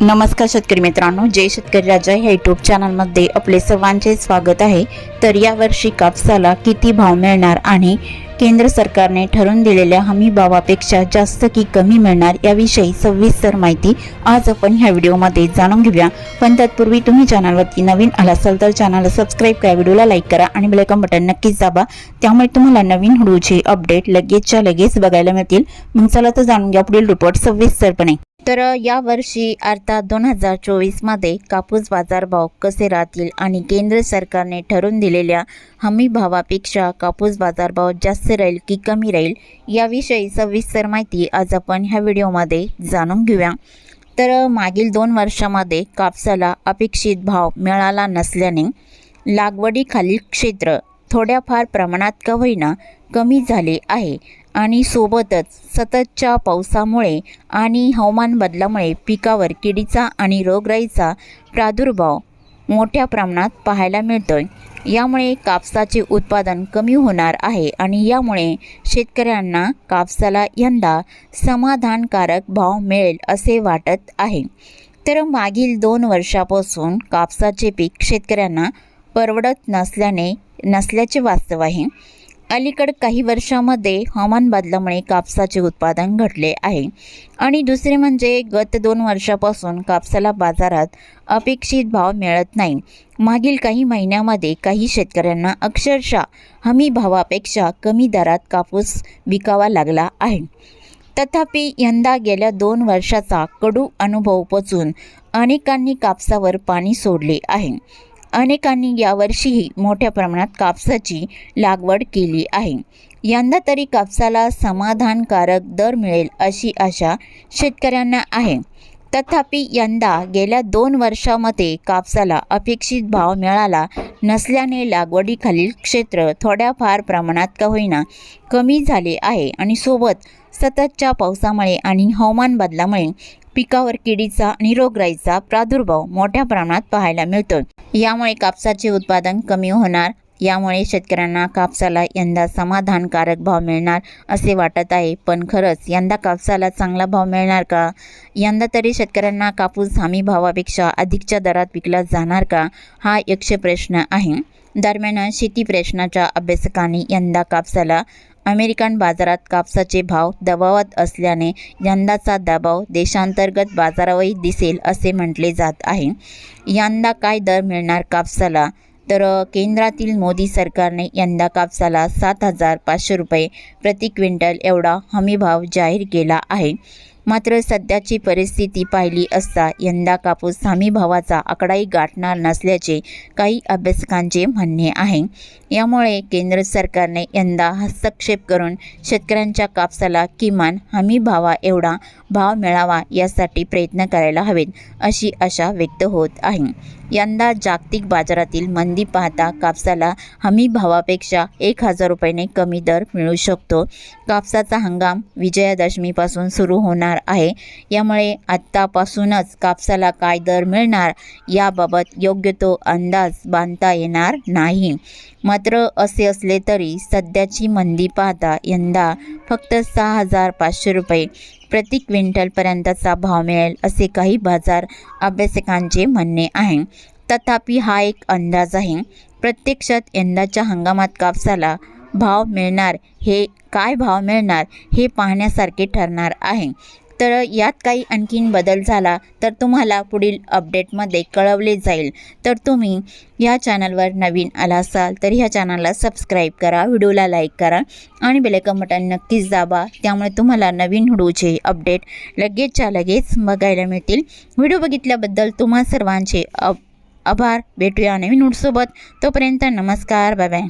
नमस्कार शेतकरी मित्रांनो जय शेतकरी राजा ह्या युट्यूब चॅनलमध्ये आपले सर्वांचे स्वागत आहे. तर यावर्षी कापसाला किती भाव मिळणार आणि केंद्र सरकारने ठरवून दिलेल्या हमी भावापेक्षा जास्त की कमी मिळणार याविषयी सविस्तर माहिती आज आपण ह्या व्हिडिओमध्ये जाणून घेऊया. पण तत्पूर्वी तुम्ही चॅनलवरती नवीन आला असाल तर चॅनलला सबस्क्राईब करा व्हिडिओला लाईक करा आणि बेलायकॉन बटन नक्कीच दाबा. त्यामुळे तुम्हाला नवीन व्हिडिओचे अपडेट लगेचच्या लगेच बघायला मिळतील. मग चला तर जाणून घ्या पुढील रिपोर्ट सविस्तरपणे. तर या वर्षी अर्थात दोन हजार चोवीसमध्ये कापूस बाजारभाव कसे राहतील आणि केंद्र सरकारने ठरवून दिलेल्या हमी भावापेक्षा कापूस बाजारभाव जास्त राहील की कमी राहील याविषयी सविस्तर माहिती आज आपण ह्या व्हिडिओमध्ये जाणून घेऊया. तर मागील दोन वर्षामध्ये कापसाला अपेक्षित भाव मिळाला नसल्याने लागवडीखालील क्षेत्र थोड्याफार प्रमाणात का होईना कमी झाले आहे आणि सोबतच सततच्या पावसामुळे आणि हवामान बदलामुळे पिकावर किडीचा आणि रोगराईचा प्रादुर्भाव मोठ्या प्रमाणात पाहायला मिळतोय. यामुळे कापसाचे उत्पादन कमी होणार आहे आणि यामुळे शेतकऱ्यांना कापसाला यंदा समाधानकारक भाव मिळेल असे वाटत आहे. तर मागील दोन वर्षापासून कापसाचे पीक शेतकऱ्यांना परवडत नसल्याने नसल्याचे वास्तव आहे. अलीकड काही वर्षामध्ये हवामान बदलामुळे कापसाचे उत्पादन घटले आहे. आणि दुसरे म्हणजे गत दोन वर्षापासून कापसाला बाजारात अपेक्षित भाव मिळत नाही. मागील काही महिन्यामध्ये काही शेतकऱ्यांना अक्षरशः हमी भावापेक्षा कमी दरात कापूस विकावा लागला आहे. तथापि यंदा गेल्या दोन वर्षाचा कडू अनुभव पचून अनेकांनी कापसावर पाणी सोडले आहे. अनेकांनी यावर्षीही मोठ्या प्रमाणात कापसाची लागवड केली आहे. यंदा तरी कापसाला समाधानकारक दर मिळेल अशी आशा शेतकऱ्यांना आहे. तथापि यंदा गेल्या दोन वर्षामध्ये कापसाला अपेक्षित भाव मिळाला नसल्याने लागवडीखालील क्षेत्र थोड्याफार प्रमाणात का होईना कमी झाले आहे आणि सोबत सततच्या पावसामुळे आणि हवामान बदलामुळे पिकावर किडीचा आणि रोगराईचा प्रादुर्भाव मोठ्या प्रमाणात पाहायला मिळतो यामुळे कापसाचे उत्पादन कमी होणार यामुळे शेतकऱ्यांना कापसाला यंदा समाधानकारक भाव मिळणार असे वाटत आहे. पण खरंच यंदा कापसाला चांगला भाव मिळणार का? यंदा तरी शेतकऱ्यांना कापूस हमी भावापेक्षा अधिकच्या दरात विकला जाणार का? हा यक्ष प्रश्न आहे. दरम्यान शेती प्रश्नाच्या अभ्यासकांनी यंदा कापसाला अमेरिकन बाजारात कापसाचे भाव दबावात असल्याने यंदाचा दबाव देशांतर्गत बाजारावरही दिसेल असे म्हटले जात आहे. यंदा काय दर मिळणार कापसाला? तर केंद्रातील मोदी सरकारने यंदा कापसाला सात हजार पाचशे रुपये प्रति क्विंटल एवढा हमीभाव जाहीर केला आहे. मात्र सध्याची परिस्थिती पाहिली असता यंदा कापूस हमी भावाचा आकडाही गाठणार नसल्याचे काही अभ्यासकांचे म्हणणे आहे. यामुळे केंद्र सरकारने यंदा हस्तक्षेप करून शेतकऱ्यांच्या कापसाला किमान हमी भावा एवढा भाव मिळावा यासाठी प्रयत्न करायला हवेत अशी आशा व्यक्त होत आहे. यंदा जागतिक बाजारातील मंदी पाहता कापसाला हमी भावापेक्षा एक हजार रुपयाने कमी दर मिळू शकतो. कापसाचा हंगाम विजयादशमीपासून सुरू होणार आहे. यामुळे आत्तापासूनच कापसाला काय दर मिळणार याबाबत योग्य तो अंदाज बांधता येणार नाही. मात्र असे असले तरी सध्याची मंदी पाहता यंदा फक्त सहा हजार पाचशे रुपये प्रति क्विंटलपर्यंतचा भाव मिळेल असे काही बाजार अभ्यासकांचे म्हणणे आहे. तथापि हा एक अंदाज आहे. प्रत्यक्षात यंदाच्या हंगामात कापसाला भाव मिळणार हे काय भाव मिळणार हे पाहण्यासारखे ठरणार आहे. तर यात काही आणखीन बदल झाला तर तुम्हाला पुढील अपडेटमध्ये कळवले जाईल. तर तुम्ही या चॅनलवर नवीन आला असाल तर ह्या चॅनलला सबस्क्राईब करा व्हिडिओला लाईक करा आणि बेलेकन बटन नक्कीच दाबा. त्यामुळे तुम्हाला नवीन व्हिडिओचे अपडेट लगेचच्या लगेच बघायला मिळतील. व्हिडिओ बघितल्याबद्दल तुम्हा सर्वांचे अब आभार. भेटूया नवीन व्हिडिओसोबत. तोपर्यंत नमस्कार. Bye bye